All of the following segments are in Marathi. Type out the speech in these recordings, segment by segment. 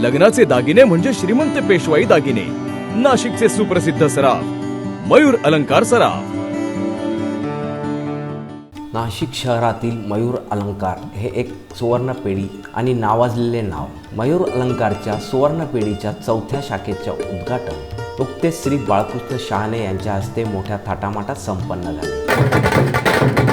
लग्नाचे दागिने म्हणजे श्रीमंत पेशवाई दागिने. नाशिकचे सुप्रसिद्ध सराफ मयूर अलंकार सराफ. नाशिक शहरातील मयूर अलंकार हे एक सुवर्ण पेढी आणि नावाजलेले नाव मयूर अलंकारच्या सुवर्ण पेढीच्या चौथ्या शाखेच्या उद्घाटन नुकतेच श्री बाळकृष्ण शहाणे यांच्या हस्ते मोठ्या थाटामाटात संपन्न झाले.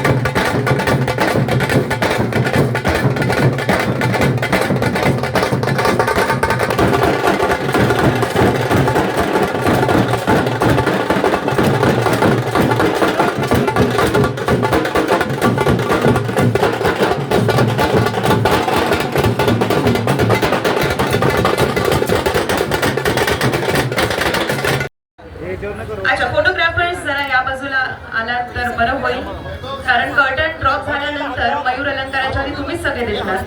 अच्छा फोटोग्राफर्स जरा या बाजूला आला तर बरं होईल. कारण कर्टन ड्रॉप झाल्यानंतर मयूर अलंकाराच्या आधी तुम्हीच सगळे दिसणार.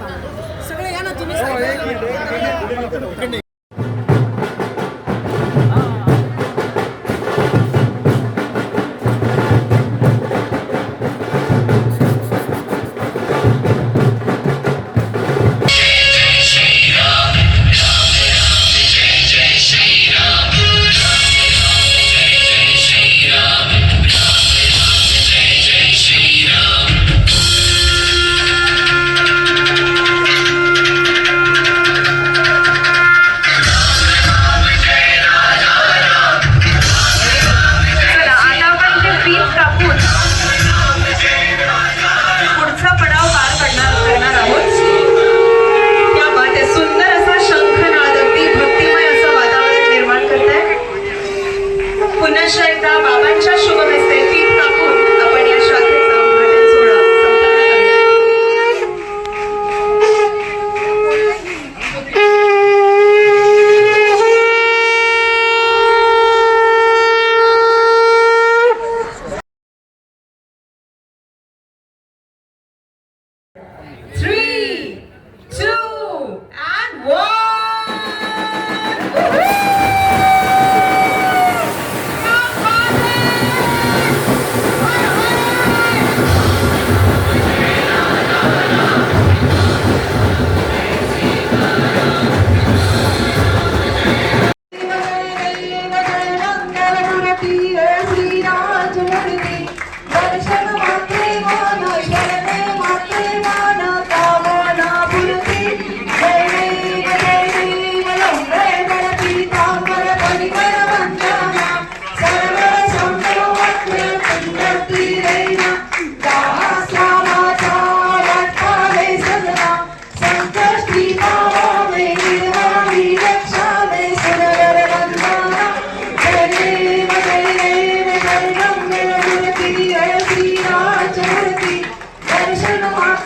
happy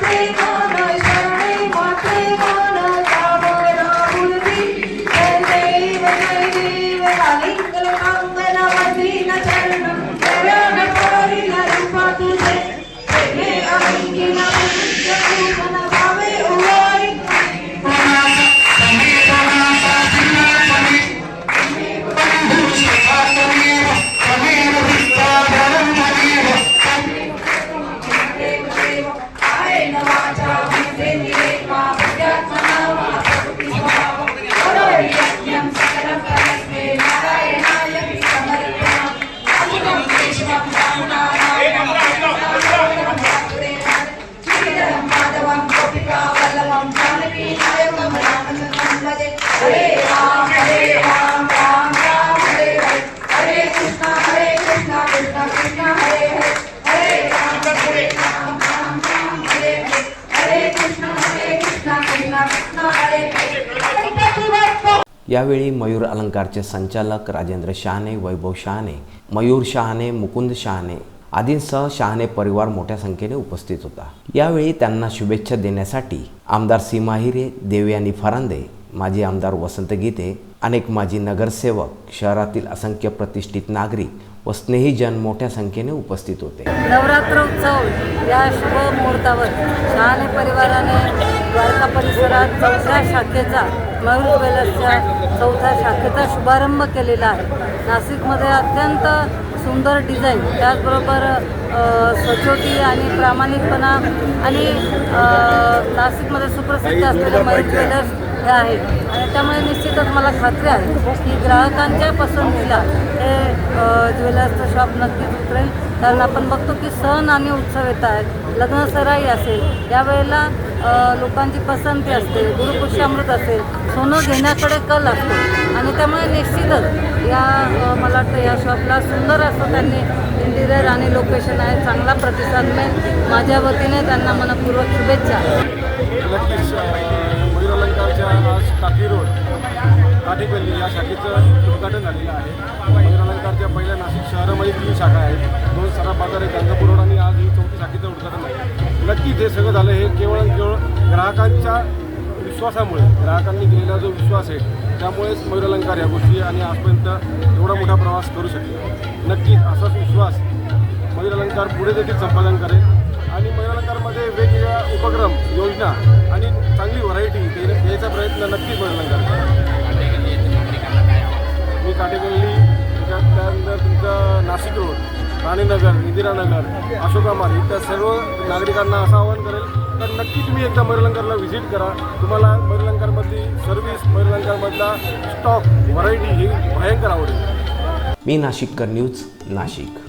birthday. यावेळी मयूर अलंकारचे संचालक राजेंद्र शहाणे वैभव शहाणे मयूर शहाणे मुकुंद शहाणे आदींसह शहाणे परिवार मोठ्या संख्येने उपस्थित होता. यावेळी त्यांना शुभेच्छा देण्यासाठी आमदार सीमा हिरे देवयानी फरांदे माजी आमदार वसंत गीते अनेक माजी नगरसेवक शहरातील असंख्य प्रतिष्ठित नागरिक व स्नेहीजन मोठ्या संख्येने उपस्थित होते. नवरात्र उत्सव या शुभ मुहूर्तावर शहाणे परिवाराने द्वारका परिसरात चौथ्या शाखेचा मयूर ज्वेलर्सच्या चौथ्या शाखेचा शुभारंभ केलेला आहे. नाशिकमध्ये अत्यंत सुंदर डिझाईन त्याचबरोबर अ, सचोटी आणि प्रामाणिकपणा आणि नाशिकमध्ये सुप्रसिद्ध असलेले मयूर ज्वेलर्स हे आहे. आणि त्यामुळे निश्चितच मला खात्री आहे की ग्राहकांच्या पसंतीला हे ज्वेलर्सचं शॉप नक्कीच उतरेल. कारण आपण बघतो की सण आणि उत्सव येत आहेत लग्नसराई असेल यावेळेला लोकांची पसंती असते गुरुपुष्यामृत असेल सोनं घेण्याकडे कल असतो. आणि त्यामुळे निश्चितच या मला वाटतं या शॉपला सुंदर असं त्यांनी इंटिरियर आणि लोकेशन आहे. चांगला प्रतिसाद मिळेल. माझ्या वतीने त्यांना मनपूर्वक शुभेच्छा. आज टाकी रोड काठीपल्ली या शाखेचं उद्घाटन झालेलं आहे. नाशिक शहरामध्ये तीन शाखा आहेत. दोन सराफ बाजार एक गंगापूर रोड आणि आज ही चौथी शाखेचं उद्घाटन आहे नक्कीच हे सगळं झालं हे केवळ केवळ ग्राहकांच्या विश्वासामुळे ग्राहकांनी दिलेला जो विश्वास आहे त्यामुळेच मयूर अलंकार या गोष्टी आणि आजपर्यंत एवढा मोठा प्रवास करू शकले. नक्कीच असाच विश्वास मयूर अलंकार पुढे देखील संपादन करेल. आणि मयूर अलंकारमध्ये वेगवेगळ्या उपक्रम योजना आणि चांगली व्हरायटी द्यायचा प्रयत्न नक्कीच मयूर अलंकार करेल. मी काटेगल्ली त्याच्या त्यानंतर तुमचं नाशिक रोड राणीनगर इंदिरानगर अशोकामार इथल्या सर्व नागरिकांना असं आवाहन करेल तर नक्की तुम्ही एकदा मयूर व्हिजिट करा तुम्हाला Mayur service Mayur stock variety ही भयंकर आवडेल मी नाशिककर न्यूज नाशिक